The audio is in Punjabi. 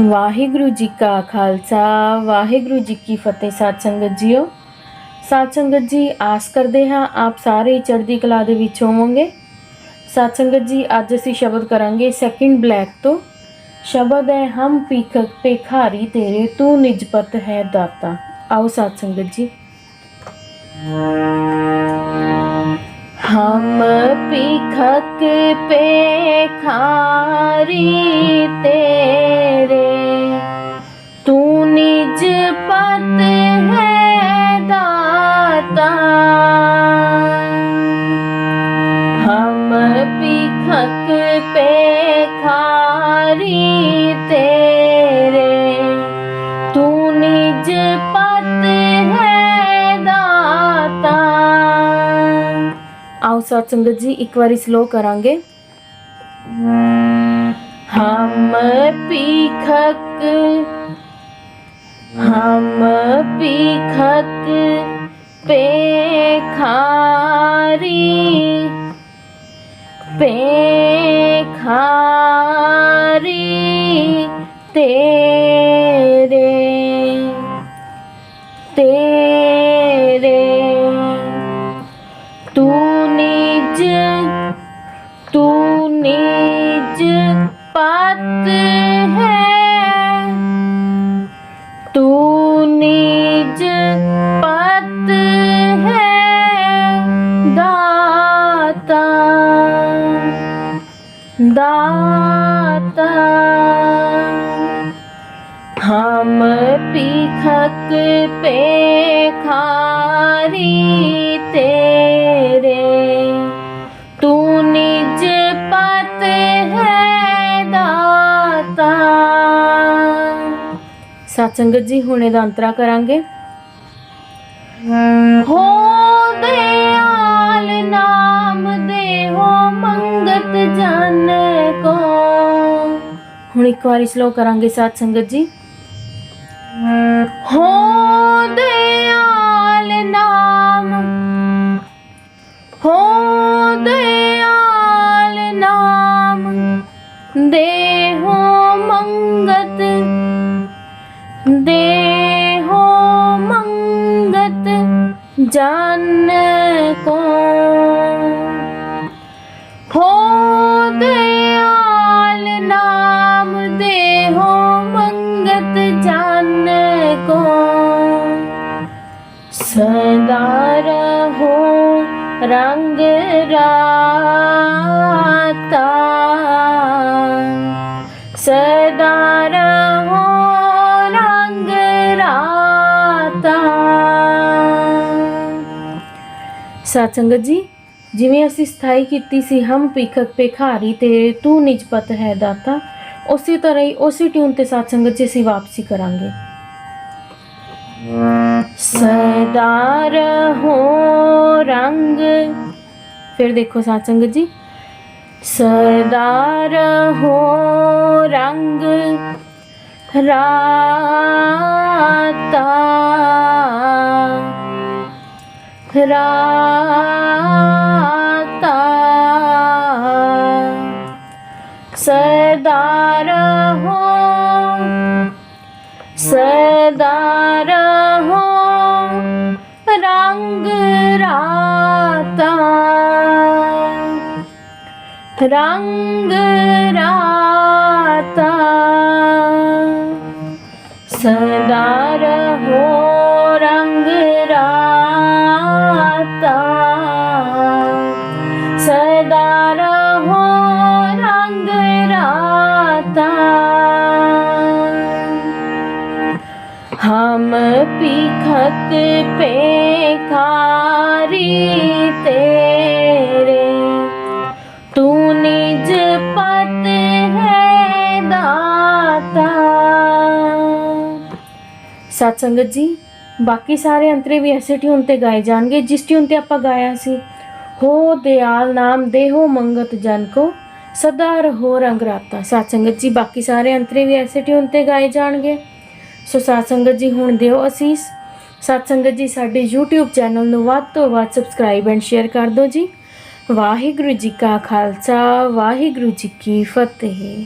ਵਾਹਿਗੁਰੂ ਜੀ ਕਾ ਖਾਲਸਾ ਵਾਹਿਗੁਰੂ ਜੀ ਕੀ ਫਤਿਹ ਸਾਧ ਸੰਗਤ ਜੀਓ ਸਾਧ ਸੰਗਤ ਜੀ ਆਸ ਕਰਦੇ ਹਾਂ ਆਪ ਸਾਰੇ ਚੜ੍ਹਦੀ ਕਲਾ ਦੇ ਵਿੱਚ ਹੋਵੋਗੇ ਸਾਧ ਸੰਗਤ ਜੀ ਅੱਜ ਅਸੀਂ ਸ਼ਬਦ ਕਰਾਂਗੇ ਸੈਕਿੰਡ ਬਲੈਕ ਤੋਂ ਸ਼ਬਦ ਹੈ ਹਮ ਪੀਖਕ ਪੇਖਾਰੀ ਤੇਰੇ ਤੂੰ ਨਿਜਪਤ ਹੈ ਦਾਤਾ ਆਓ ਸਾਧ ਸੰਗਤ ਜੀ हम पिखक पे खारी तेरे हम पिखक पे खारी तेरे तू निज पत है दाता ਆਓ ਸਾਧ ਸੰਗਤ ਜੀ ਇੱਕ ਵਾਰੀ ਸਲੋ ਕਰਾਂਗੇ ਹਮ ਪੀਖਕ ਹਮ ਪੀਖਕ ਪੇਖਾਰੀ ਪੇਖਾਰੀ ਤੇਰੇ ਤੇਰੇ। ਤੂੰ ਨਿਜ ਤੂੰ ਨਿਜ ਪਤ ਹੈ। ਤੂੰ ਨਿਜ ਦਾਤਾ हम पीखक पे खारी तेरे तू निज पत है ਦਾਤਾ ਸਾਧ ਸੰਗਤ ਜੀ ਹੁਣ ਇਹਦਾ ਅੰਤਰਾ ਕਰਾਂਗੇ ਹੋ ਦਿਆਲ ਨਾਮ ਦੇ ਹੋ ਮੰਗਤ ਹੁਣ ਇੱਕ ਵਾਰੀ ਸਲੋ ਕਰਾਂਗੇ ਸਾਧ ਸੰਗਤ ਜੀ। ਹੋ ਦਿਆਲ ਨਾਮ ਹੋ ਦਿਆਲ ਨਾਮ, ਦੇਹੋ ਮੰਗਤ ਦੇਹੋ ਮੰਗਤ, ਜਨ ਸਦਾ ਰਹੋ ਰੰਗ ਰਾਤਾ। ਸਦਾ ਰਹੋ ਰੰਗ ਰਾਤਾ। ਸਾਧ ਸੰਗਤ ਜੀ, ਜਿਵੇਂ ਅਸੀਂ ਸਥਾਈ ਕੀਤੀ ਸੀ ਹਮ ਪੀਖਕ ਪੇਖਾਰੀ ਤੇਰੇ ਤੂੰ ਨਿਜਪਤ ਹੈ ਦਾਤਾ, ਉਸੇ ਤਰ੍ਹਾਂ ਹੀ ਉਸੇ ਟਿਊਨ ਤੇ ਸਾਧ ਸੰਗਤ ਜੀ ਅਸੀਂ ਵਾਪਸੀ ਕਰਾਂਗੇ। ਸਦਾ ਰਹੋ ਰੰਗ। ਫਿਰ ਦੇਖੋ ਸਾਧ ਸੰਗਤ ਜੀ। ਸਦਾ ਰਹੋ ਰੰਗ। ਰਾਤਾ। ਰਾਤਾ। ਸਦਾ ਰਹੋ ਸਦਾ ਰਹੋ ਰੰਗ ਰਾਤਾ? ਰੰਗ ਰਾਤਾ। ਸਦਾ ਰਹੋ हम पीखक पे खारी तेरे तू निज पत है दाता ਸਤ ਸੰਗਤ ਜੀ ਬਾਕੀ ਸਾਰੇ ਅੰਤਰੇ ਵੀ ਐਸੇ ਟਿਊਨ ਤੇ ਗਾਏ ਜਾਣਗੇ ਜਿਸ ਟਿਊਨ ਤੇ ਆਪਾਂ ਗਾਇਆ ਸੀ ਹੋ ਦਿਆਲ ਨਾਮ ਦੇਹੋ ਮੰਗਤ ਜਨ ਕੋ ਸਦਾ ਰਹੋ ਰੰਗ ਰਾਤਾ ਸਤ ਸੰਗਤ ਜੀ ਬਾਕੀ ਸਾਰੇ ਅੰਤਰੇ ਵੀ ਐਸੇ ਟਿਊਨ ਤੇ ਗਾਏ ਜਾਣਗੇ ਸੋ ਸਤ ਸੰਗਤ ਜੀ, ਹੁਣ ਦਿਓ ਅਸੀਸ ਸਤ ਸੰਗਤ ਜੀ, ਸਾਡੇ YouTube ਚੈਨਲ ਨੂੰ ਵੱਧ ਤੋਂ ਵੱਧ ਸਬਸਕ੍ਰਾਈਬ ਐਂਡ ਸ਼ੇਅਰ ਕਰ ਦਿਓ ਜੀ। ਵਾਹਿਗੁਰੂ ਜੀ ਕਾ ਖਾਲਸਾ, ਵਾਹਿਗੁਰੂ ਜੀ ਕੀ ਫਤਿਹ।